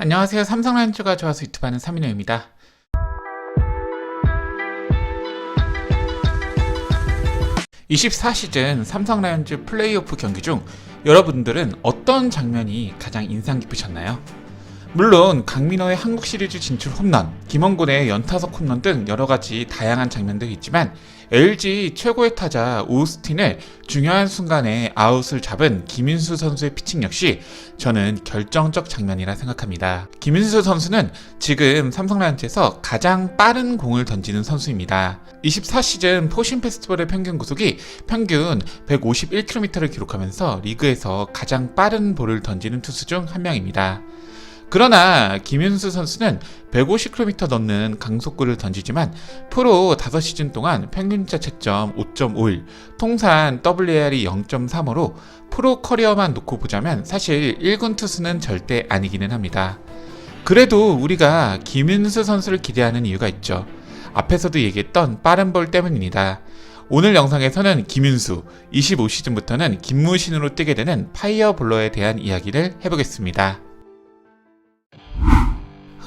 안녕하세요. 삼성 라이온즈가 좋아서 유튜브하는 삼인호입니다. (24시즌) 삼성 라이온즈 플레이오프 경기 중 여러분들은 어떤 장면이 가장 인상 깊으셨나요? 물론 강민호의 한국 시리즈 진출 홈런, 김원곤의 연타석 홈런 등 여러 가지 다양한 장면들이 있지만 LG 최고의 타자 오스틴을 중요한 순간에 아웃을 잡은 김인수 선수의 피칭 역시 저는 결정적 장면이라 생각합니다. 김인수 선수는 지금 삼성 라이온즈에서 가장 빠른 공을 던지는 선수입니다. 24시즌 포신 페스티벌의 평균 구속이 평균 151km를 기록하면서 리그에서 가장 빠른 볼을 던지는 투수 중 한 명입니다. 그러나 김윤수 선수는 150km 넘는 강속구를 던지지만 프로 5시즌 동안 평균자 채점 5.51, 통산 WAR이 0.35로 프로 커리어만 놓고 보자면 사실 1군 투수는 절대 아니기는 합니다. 그래도 우리가 김윤수 선수를 기대하는 이유가 있죠. 앞에서도 얘기했던 빠른 볼 때문입니다. 오늘 영상에서는 김윤수, 25시즌부터는 김무신으로 뛰게 되는 파이어볼러에 대한 이야기를 해보겠습니다.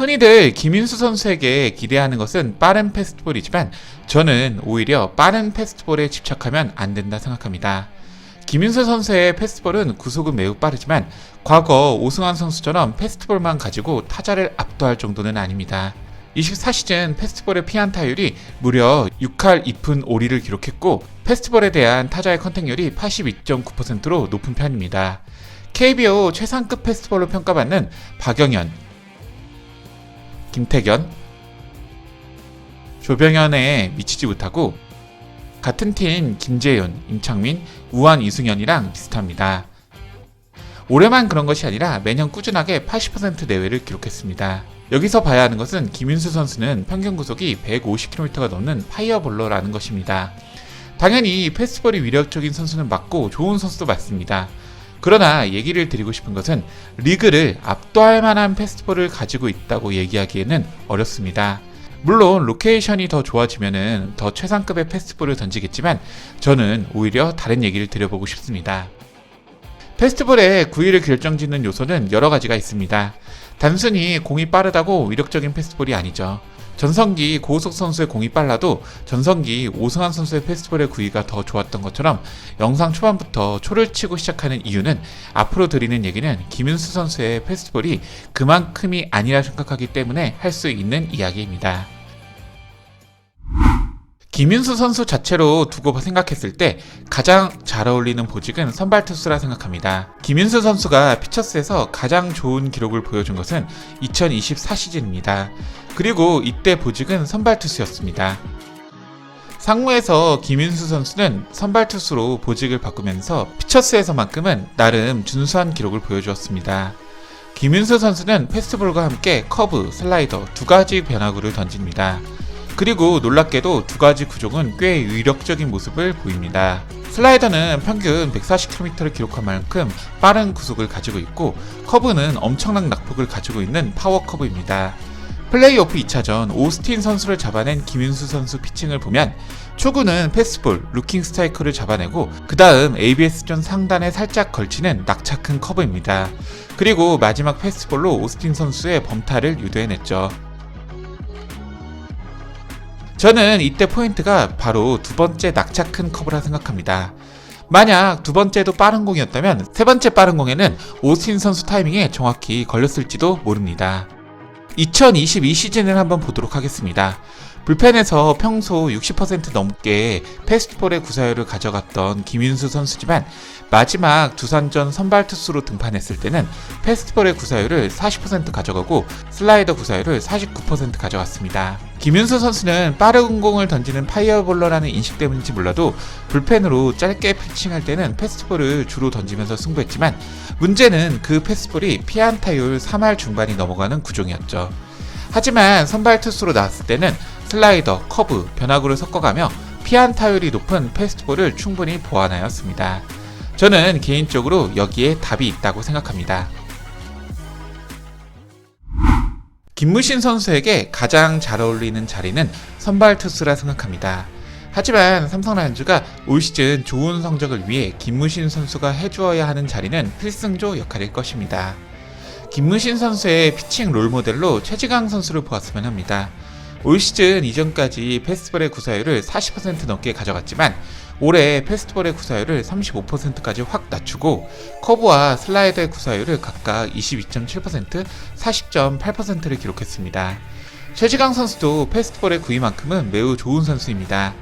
흔히들 김인수 선수에게 기대하는 것은 빠른 패스트볼이지만 저는 오히려 빠른 패스트볼에 집착하면 안 된다 생각합니다. 김인수 선수의 패스트볼은 구속은 매우 빠르지만 과거 오승환 선수처럼 패스트볼만 가지고 타자를 압도할 정도는 아닙니다. 24시즌 패스트볼의 피안타율이 무려 6할 2푼 5리를 기록했고 패스트볼에 대한 타자의 컨택률이 82.9%로 높은 편입니다. KBO 최상급 패스트볼로 평가받는 박영현, 김태견, 조병현에 미치지 못하고 같은 팀 김재윤, 임창민, 우한 이승현이랑 비슷합니다. 올해만 그런 것이 아니라 매년 꾸준하게 80% 내외를 기록했습니다. 여기서 봐야 하는 것은 김윤수 선수는 평균 구속이 150km가 넘는 파이어볼러라는 것입니다. 당연히 패스트볼이 위력적인 선수는 맞고 좋은 선수도 맞습니다. 그러나 얘기를 드리고 싶은 것은 리그를 압도할 만한 패스트볼을 가지고 있다고 얘기하기에는 어렵습니다. 물론 로케이션이 더 좋아지면은 더 최상급의 패스트볼을 던지겠지만 저는 오히려 다른 얘기를 드려보고 싶습니다. 패스트볼의 9위를 결정짓는 요소는 여러 가지가 있습니다. 단순히 공이 빠르다고 위력적인 패스트볼이 아니죠. 전성기 고우석 선수의 공이 빨라도 전성기 오승환 선수의 페스티벌의 구위가 더 좋았던 것처럼 영상 초반부터 초를 치고 시작하는 이유는 앞으로 드리는 얘기는 김윤수 선수의 페스티벌이 그만큼이 아니라 생각하기 때문에 할 수 있는 이야기입니다. 김윤수 선수 자체로 두고 생각했을 때 가장 잘 어울리는 보직은 선발 투수라 생각합니다. 김윤수 선수가 피처스에서 가장 좋은 기록을 보여준 것은 2024 시즌입니다. 그리고 이때 보직은 선발 투수였습니다. 상무에서 김윤수 선수는 선발 투수로 보직을 바꾸면서 피처스에서만큼은 나름 준수한 기록을 보여주었습니다. 김윤수 선수는 패스트볼과 함께 커브, 슬라이더 두 가지 변화구를 던집니다. 그리고 놀랍게도 두 가지 구종은 꽤 위력적인 모습을 보입니다. 슬라이더는 평균 140km를 기록한 만큼 빠른 구속을 가지고 있고 커브는 엄청난 낙폭을 가지고 있는 파워 커브입니다. 플레이오프 2차전 오스틴 선수를 잡아낸 김윤수 선수 피칭을 보면 초구는 패스볼, 루킹 스트라이커를 잡아내고 그 다음 ABS전 상단에 살짝 걸치는 낙차 큰 커브입니다. 그리고 마지막 패스볼로 오스틴 선수의 범타를 유도해냈죠. 저는 이때 포인트가 바로 두 번째 낙차 큰 커브라 생각합니다. 만약 두 번째도 빠른 공이었다면 세 번째 빠른 공에는 오스틴 선수 타이밍에 정확히 걸렸을지도 모릅니다. 2022 시즌을 한번 보도록 하겠습니다. 불펜에서 평소 60% 넘게 패스트볼의 구사율을 가져갔던 김윤수 선수지만 마지막 두산전 선발 투수로 등판했을 때는 패스트볼의 구사율을 40% 가져가고 슬라이더 구사율을 49% 가져갔습니다. 김윤수 선수는 빠른 공을 던지는 파이어볼러라는 인식 때문인지 몰라도 불펜으로 짧게 피칭할 때는 패스트볼을 주로 던지면서 승부했지만 문제는 그 패스트볼이 피안타율 3할 중반이 넘어가는 구종이었죠. 하지만 선발 투수로 나왔을 때는 슬라이더, 커브, 변화구를 섞어가며 피안 타율이 높은 패스트볼을 충분히 보완하였습니다. 저는 개인적으로 여기에 답이 있다고 생각합니다. 김무신 선수에게 가장 잘 어울리는 자리는 선발 투수라 생각합니다. 하지만 삼성 라이온즈가 올 시즌 좋은 성적을 위해 김무신 선수가 해주어야 하는 자리는 필승조 역할일 것입니다. 김무신 선수의 피칭 롤모델로 최지강 선수를 보았으면 합니다. 올 시즌 이전까지 패스트볼의 구사율을 40% 넘게 가져갔지만 올해 패스트볼의 구사율을 35%까지 확 낮추고 커브와 슬라이드의 구사율을 각각 22.7%, 40.8%를 기록했습니다. 최지강 선수도 패스트볼의 구위만큼은 매우 좋은 선수입니다.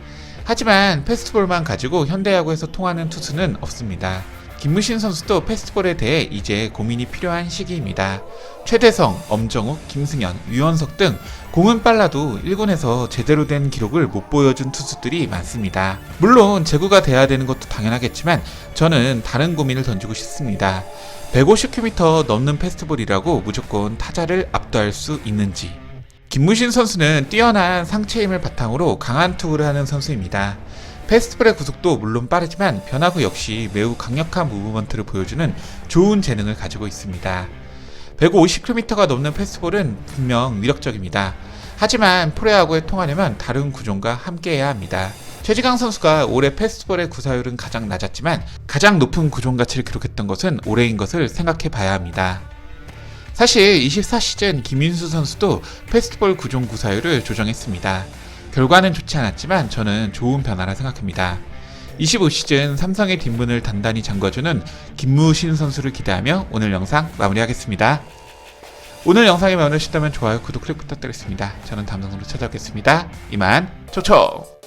하지만 패스트볼만 가지고 현대야구에서 통하는 투수는 없습니다. 김무신 선수도 패스트볼에 대해 이제 고민이 필요한 시기입니다. 최대성, 엄정욱, 김승현, 유원석 등 공은 빨라도 1군에서 제대로 된 기록을 못 보여준 투수들이 많습니다. 물론 제구가 돼야 되는 것도 당연하겠지만 저는 다른 고민을 던지고 싶습니다. 150km 넘는 패스트볼이라고 무조건 타자를 압도할 수 있는지. 김무신 선수는 뛰어난 상체 힘을 바탕으로 강한 투구를 하는 선수입니다. 패스트볼의 구속도 물론 빠르지만 변화구 역시 매우 강력한 무브먼트를 보여주는 좋은 재능을 가지고 있습니다. 150km가 넘는 패스트볼은 분명 위력적입니다. 하지만 프로야구에 통하려면 다른 구종과 함께해야 합니다. 최지강 선수가 올해 패스트볼의 구사율은 가장 낮았지만 가장 높은 구종 가치를 기록했던 것은 올해인 것을 생각해 봐야 합니다. 사실 24시즌 김윤수 선수도 패스트볼 구종 구사율을 조정했습니다. 결과는 좋지 않았지만 저는 좋은 변화라 생각합니다. 25시즌 삼성의 뒷문을 단단히 잠궈주는 김무신 선수를 기대하며 오늘 영상 마무리하겠습니다. 오늘 영상이 마음에 드셨다면 좋아요, 구독, 클릭 부탁드리겠습니다. 저는 다음 영상으로 찾아오겠습니다. 이만 초초!